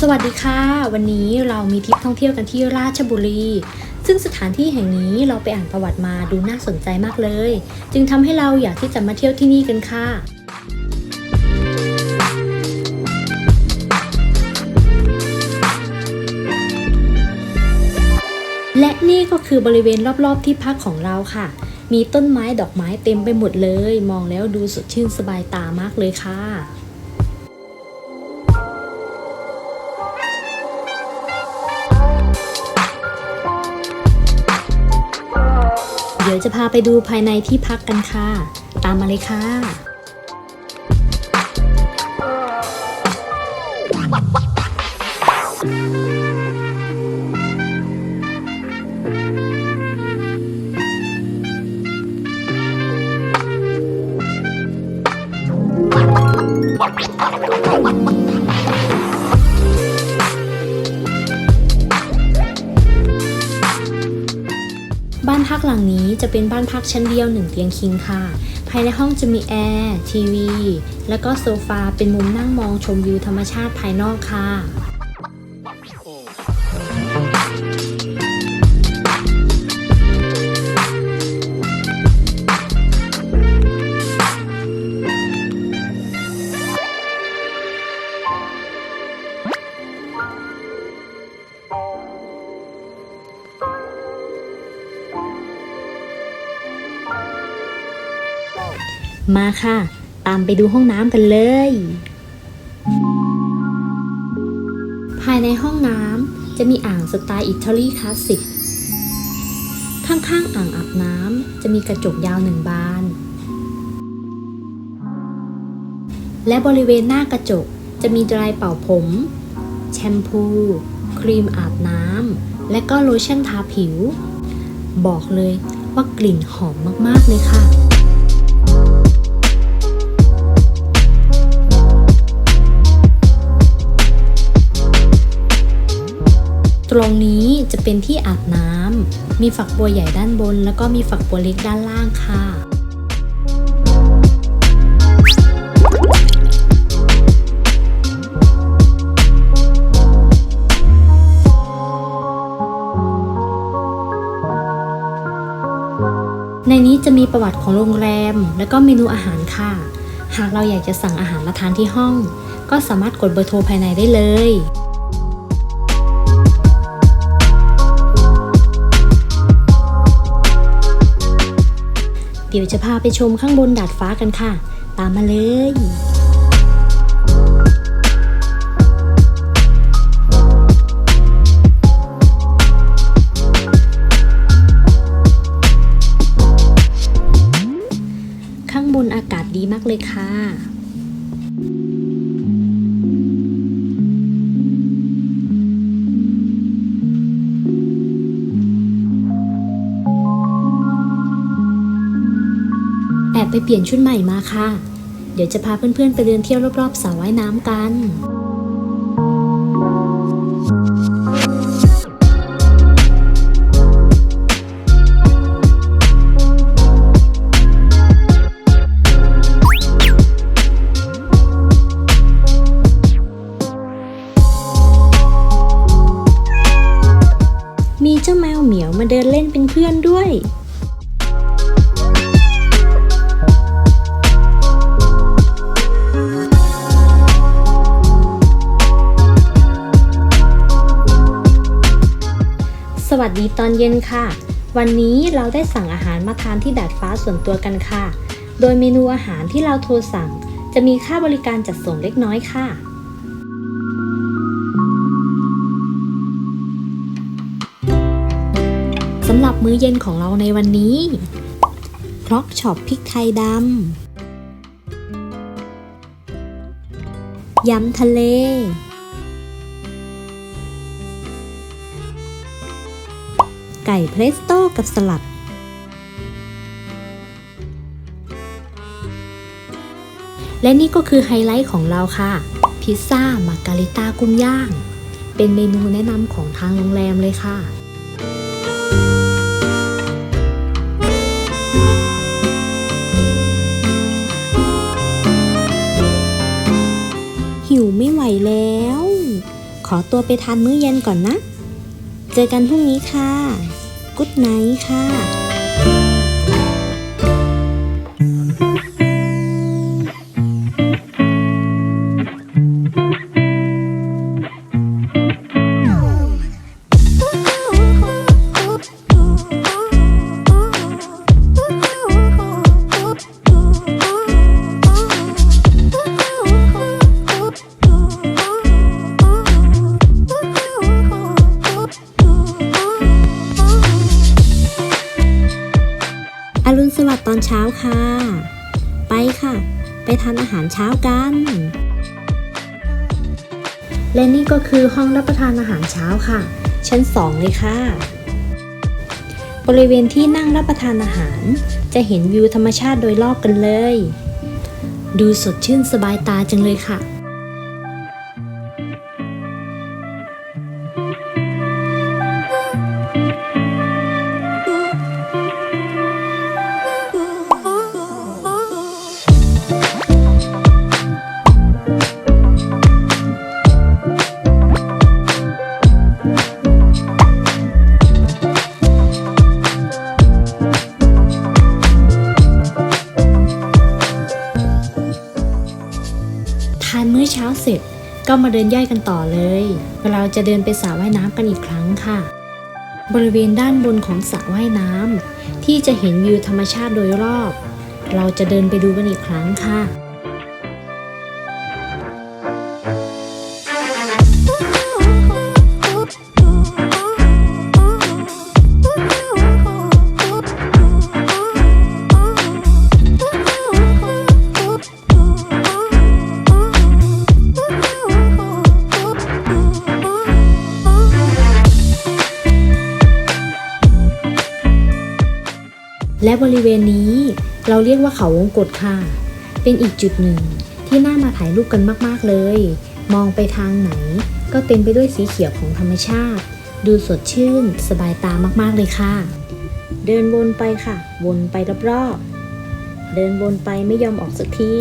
สวันนี้เรามีทริปท่องเที่ยวกันที่ราชบุรี ซึ่งสถานที่แห่งนี้เราไปอ่านประวัติมาดูน่าสนใจมากเลย จึงทำให้เราอยากที่จะมาเที่ยวที่นี่กันค่ะและนี่ก็คือบริเวณรอบๆที่พักของเราค่ะ มีต้นไม้ดอกไม้เต็มไปหมดเลย มองแล้วดูสดชื่นสบายตามากเลยค่ะ เดี๋ยวจะพาไปดูภายในที่พักกันค่ะ ตามมาเลยค่ะบ้า พักหลังนี้จะเป็นบ้านพักชั้นเดียวหนึ่งเตียงคิงค่ะ ภายในห้องจะมีแอร์ทีวี และก็โซฟาเป็นมุมนั่งมองชมวิวธรรมชาติภายนอกค่ะ มาค่ะ ตามไปดูห้องน้ำกันเลย ภายในห้องน้ำจะมีอ่างสไตล์อิตาลีคลาสสิก ข้างๆอ่างอาบน้ำจะมีกระจกยาวหนึ่งบาน และบริเวณหน้ากระจกจะมีดรายเป่าผม แชมพู ครีมอาบน้ำ และก็โลชั่นทาผิว บอกเลยว่ากลิ่นหอมมากๆเลยค่ะ รงนี้จะเป็นที่อาบน้ำ มีฝักบัวใหญ่ด้านบน แล้วก็มีฝักบัวเล็กด้านล่างค่ะในนี้จะมีประวัติของโรงแรม และก็เมนูอาหารค่ะ หากเราอยากจะสั่งอาหารมาทานที่ห้อง ก็สามารถกดเบอร์โทรภายในได้เลย ดี๋ยวจะพาไปชมข้างบนดาดฟ้ากันค่ะ ตามมาเลยข้างบนอากาศดีมากเลยค่ะ บไปเปลี่ยนชุดใหม่มาค่ะ เดี๋ยวจะพาเพื่อนๆ ไปเดินเที่ยวรอบๆสระว่ายน้ำกันมีเจ้าแมวเหมียวมาเดินเล่นเป็นเพื่อนด้วย ดีตอนเย็นค่ะ วันนี้เราได้สั่งอาหารมาทานที่ดาดฟ้าส่วนตัวกันค่ะ โดยเมนูอาหารที่เราโทรสั่ง จะมีค่าบริการจัดส่งเล็กน้อยค่ะสำหรับมื้อเย็นของเราในวันนี้คร็อกช็อปพริกไทยดำยำทะเล ไก่เพรสโต้กับสลัด และนี่ก็คือไฮไลท์ของเราค่ะ พิซซ่ามาการิต้ากุ้งย่าง เป็นเมนูแนะนำของทางโรงแรมเลยค่ะหิวไม่ไหวแล้ว ขอตัวไปทานมื้อเย็นก่อนนะ เจอกันพรุ่งนี้ค่ะ กุ๊ดไนท์ค่ะ ไปทานอาหารเช้ากัน และนี่ก็คือห้องรับประทานอาหารเช้าค่ะ ชั้นสองเลยค่ะ บริเวณที่นั่งรับประทานอาหาร จะเห็นวิวธรรมชาติโดยรอบกันเลย ดูสดชื่นสบายตาจังเลยค่ะ ก็มาเดินย่อยกันต่อเลย เราจะเดินไปสระว่ายน้ำกันอีกครั้งค่ะ บริเวณด้านบนของสระว่ายน้ำที่จะเห็นวิวธรรมชาติโดยรอบ เราจะเดินไปดูกันอีกครั้งค่ะ และบริเวณนี้เราเรียกว่าเขาวงกฏค่ะ เป็นอีกจุดหนึ่งที่น่ามาถ่ายรูปกันมากๆเลย มองไปทางไหน ก็เต็มไปด้วยสีเขียวของธรรมชาติ ดูสดชื่น สบายตามากๆเลยค่ะ เดินวนไปค่ะ วนไปรอบๆ เดินวนไปไม่ยอมออกสักที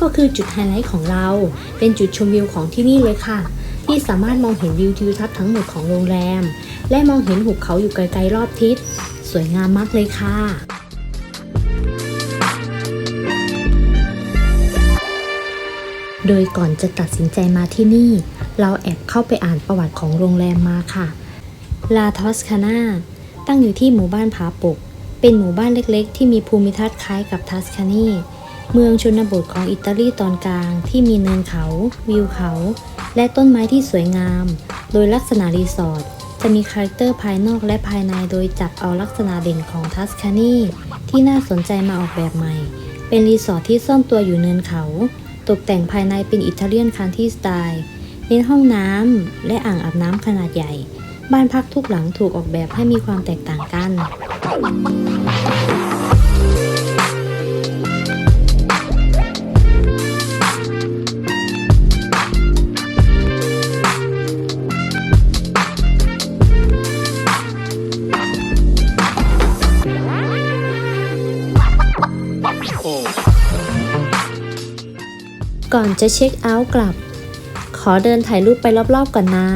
ก็คือจุดไฮไลท์ของเรา เป็นจุดชมวิวของที่นี่เลยค่ะ ที่สามารถมองเห็นวิวทิวทัศน์ทั้งหมดของโรงแรม และมองเห็นหุบเขาอยู่ไกลๆรอบทิศ สวยงามมากเลยค่ะโดยก่อนจะตัดสินใจมาที่นี่ เราแอบเข้าไปอ่านประวัติของโรงแรมมาค่ะ ลาทอสคานาตั้งอยู่ที่หมู่บ้านผาปก เป็นหมู่บ้านเล็กๆ ที่มีภูมิทัศน์คล้ายกับทัสคานี เมืองชนบทของอิตาลีตอนกลางที่มีเนินเขา วิวเขา และต้นไม้ที่สวยงาม โดยลักษณะรีสอร์ทจะมีคาแรคเตอร์ภายนอกและภายในโดยจับเอาลักษณะเด่นของทัสคานีที่น่าสนใจมาออกแบบใหม่ เป็นรีสอร์ทที่ซ่อนตัวอยู่เนินเขา ตกแต่งภายในเป็นอิตาเลียนคันที่สไตล์เน้นห้องน้ำและอ่างอาบน้ำขนาดใหญ่ บ้านพักทุกหลังถูกออกแบบให้มีความแตกต่างกัน ก่อนจะเช็คเอาท์กลับ ขอเดินถ่ายรูปไปรอบๆก่อนนะ